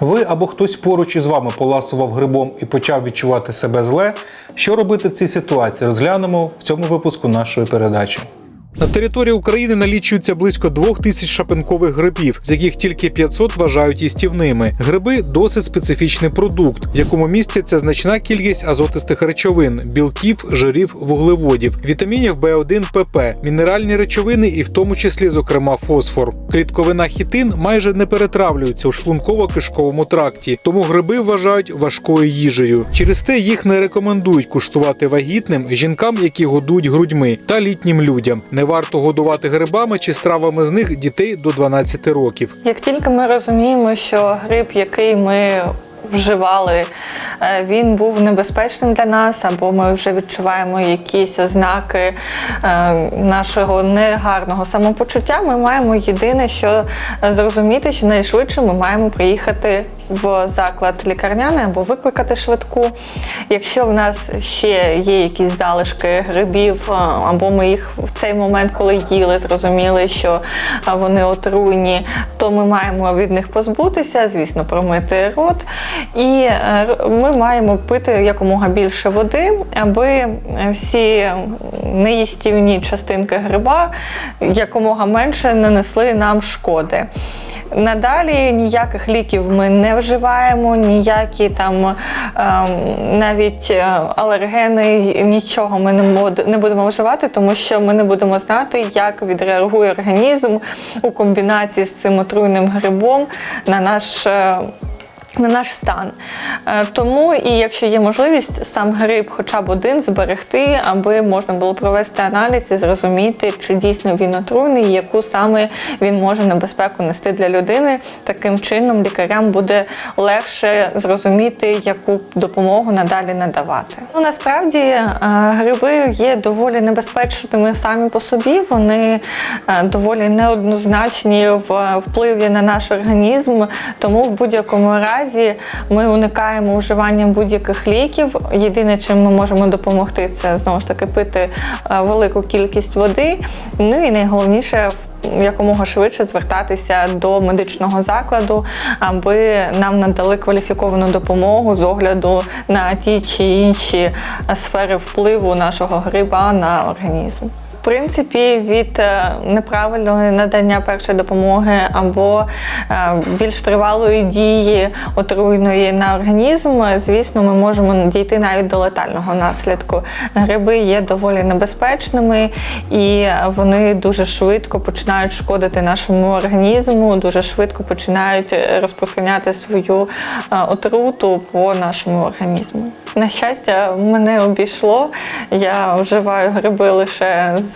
або хтось поруч із вами поласував грибом і почав відчувати себе зле. Що робити в цій ситуації? Розглянемо в цьому випуску нашої передачі. На території України налічується близько двох тисяч шапинкових грибів, з яких тільки 500 вважають їстівними. Гриби досить специфічний продукт, в якому міститься значна кількість азотистих речовин, білків, жирів, вуглеводів, вітамінів В1, ПП, мінеральні речовини і в тому числі, зокрема, фосфор. Клітковина хітин майже не перетравлюється у шлунково-кишковому тракті, тому гриби вважають важкою їжею. Через те їх не рекомендують куштувати вагітним жінкам, які годують грудьми, та літнім людям. Не варто годувати грибами чи стравами з них дітей до 12 років. Як тільки ми розуміємо, що гриб, який ми вживали, е, він був небезпечним для нас, або ми вже відчуваємо якісь ознаки е, нашого негарного самопочуття, ми маємо єдине, що зрозуміти, що найшвидше ми маємо приїхати в заклад лікарняний або викликати швидку. Якщо в нас ще є якісь залишки грибів, е, або ми їх в цей момент, коли їли, зрозуміли, що е, вони отруйні, то ми маємо від них позбутися, звісно, промити рот. І е, ми маємо пити якомога більше води, аби всі неїстівні частинки гриба якомога менше нанесли нам шкоди. Надалі ніяких ліків ми не вживаємо, ніякі там ем, навіть е, алергени, нічого ми не будемо вживати, тому що ми не будемо знати, як відреагує організм у комбінації з цим отруйним грибом на наш. Е, на наш стан. Е, Тому і якщо є можливість, сам гриб хоча б один зберегти, аби можна було провести аналіз і зрозуміти, чи дійсно він отруйний, яку саме він може небезпеку нести для людини. Таким чином лікарям буде легше зрозуміти, яку допомогу надалі надавати. Ну насправді е, гриби є доволі небезпечними самі по собі. Вони е, доволі неоднозначні в впливі на наш організм, тому в будь-якому разі ми уникаємо вживання будь-яких ліків. Єдине, чим ми можемо допомогти, це знову ж таки пити е, велику кількість води. Ну і найголовніше якомога швидше звертатися до медичного закладу, аби нам надали кваліфіковану допомогу з огляду на ті чи інші сфери впливу нашого гриба на організм. Принципі, від е, неправильного надання першої допомоги або е, більш тривалої дії отруйної на організм, звісно, ми можемо дійти навіть до летального наслідку. Гриби є доволі небезпечними і вони дуже швидко починають шкодити нашому організму, дуже швидко починають розпространяти свою е, отруту по нашому організму. На щастя, мене обійшло. Я вживаю гриби лише з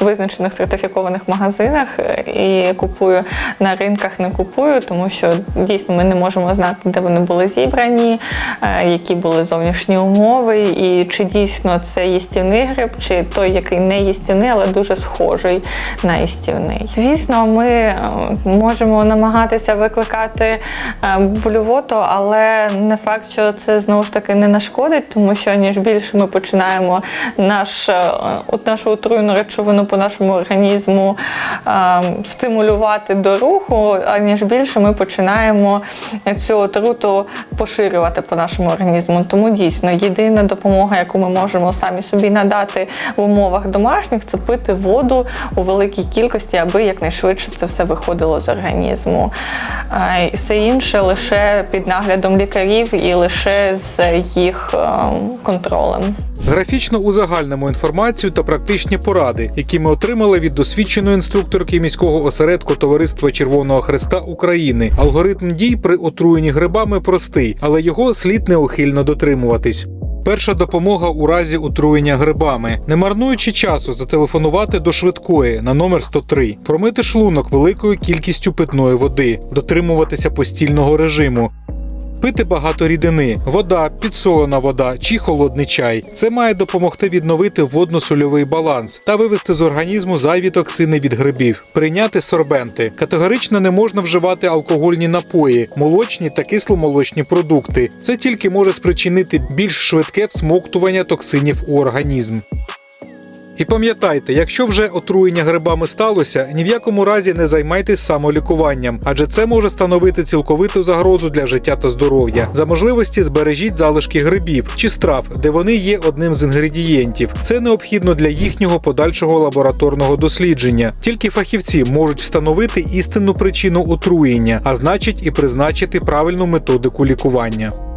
визначених сертифікованих магазинах е, і купую на ринках, не купую, тому що дійсно ми не можемо знати, де вони були зібрані, е, які були зовнішні умови, і чи дійсно це їстівний гриб, чи той, який не їстівний, але дуже схожий на їстівний. Звісно, ми е, можемо намагатися викликати е, блювоту, але не факт, що це знову ж таки не нашкодить, тому що ніж більше ми починаємо наш, е, от нашу речовину по нашому організму стимулювати до руху, а ніж більше ми починаємо цю отруту поширювати по нашому організму. Тому дійсно єдина допомога, яку ми можемо самі собі надати в умовах домашніх, це пити воду у великій кількості, аби якнайшвидше це все виходило з організму. Все інше лише під наглядом лікарів і лише з їх е, контролем. Графічно узагальнимо інформацію та практичні поради, які ми отримали від досвідченої інструкторки міського осередку Товариства Червоного Христа України. Алгоритм дій при отруєнні грибами простий, але його слід неухильно дотримуватись. Перша допомога у разі отруєння грибами, не марнуючи часу, зателефонувати до швидкої на номер 103, промити шлунок великою кількістю питної води, дотримуватися постільного режиму, Пити багато рідини, вода, підсолена вода чи холодний чай. Це має допомогти відновити водно-сольовий баланс та вивести з організму зайві токсини від грибів. Прийняти сорбенти. Категорично не можна вживати алкогольні напої, молочні та кисломолочні продукти. Це тільки може спричинити більш швидке всмоктування токсинів у організм. І пам'ятайте, якщо вже отруєння грибами сталося, ні в якому разі не займайтесь самолікуванням, адже це може становити цілковиту загрозу для життя та здоров'я. За можливості збережіть залишки грибів чи страв, де вони є одним з інгредієнтів. Це необхідно для їхнього подальшого лабораторного дослідження. Тільки фахівці можуть встановити істинну причину отруєння, а значить і призначити правильну методику лікування.